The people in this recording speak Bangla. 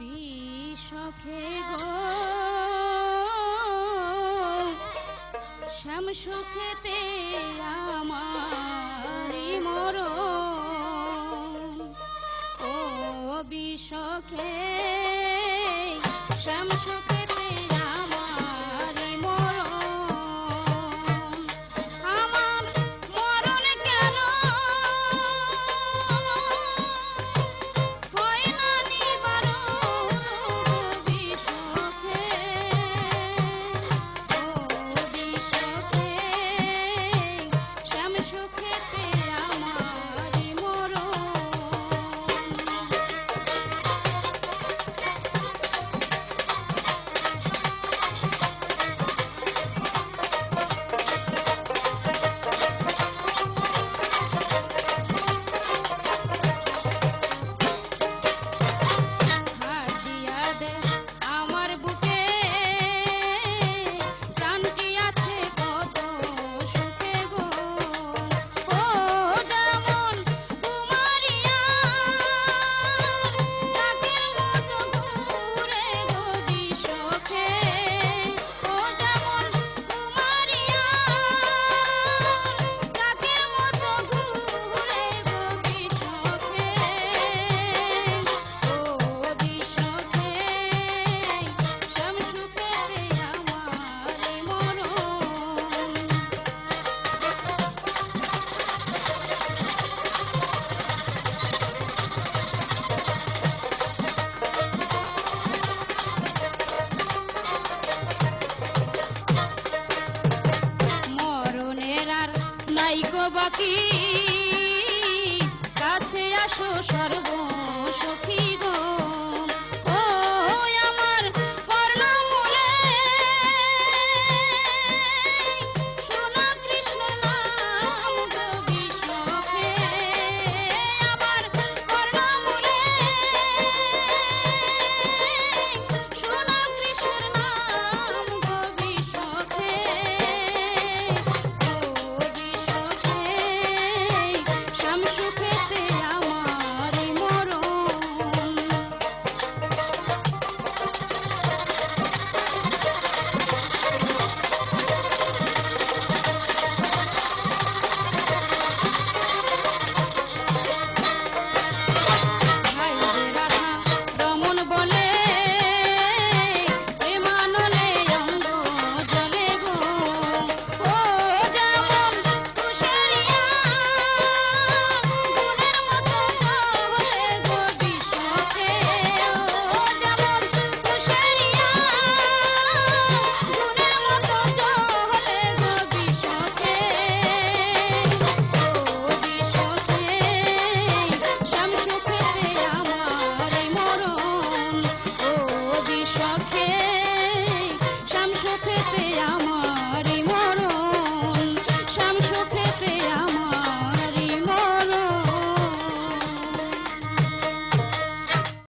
বিষখে গো। শ্যাম সুখেতে আমার মর ও বিষখে গো বাকি। কাছে আসো সর্ব shock.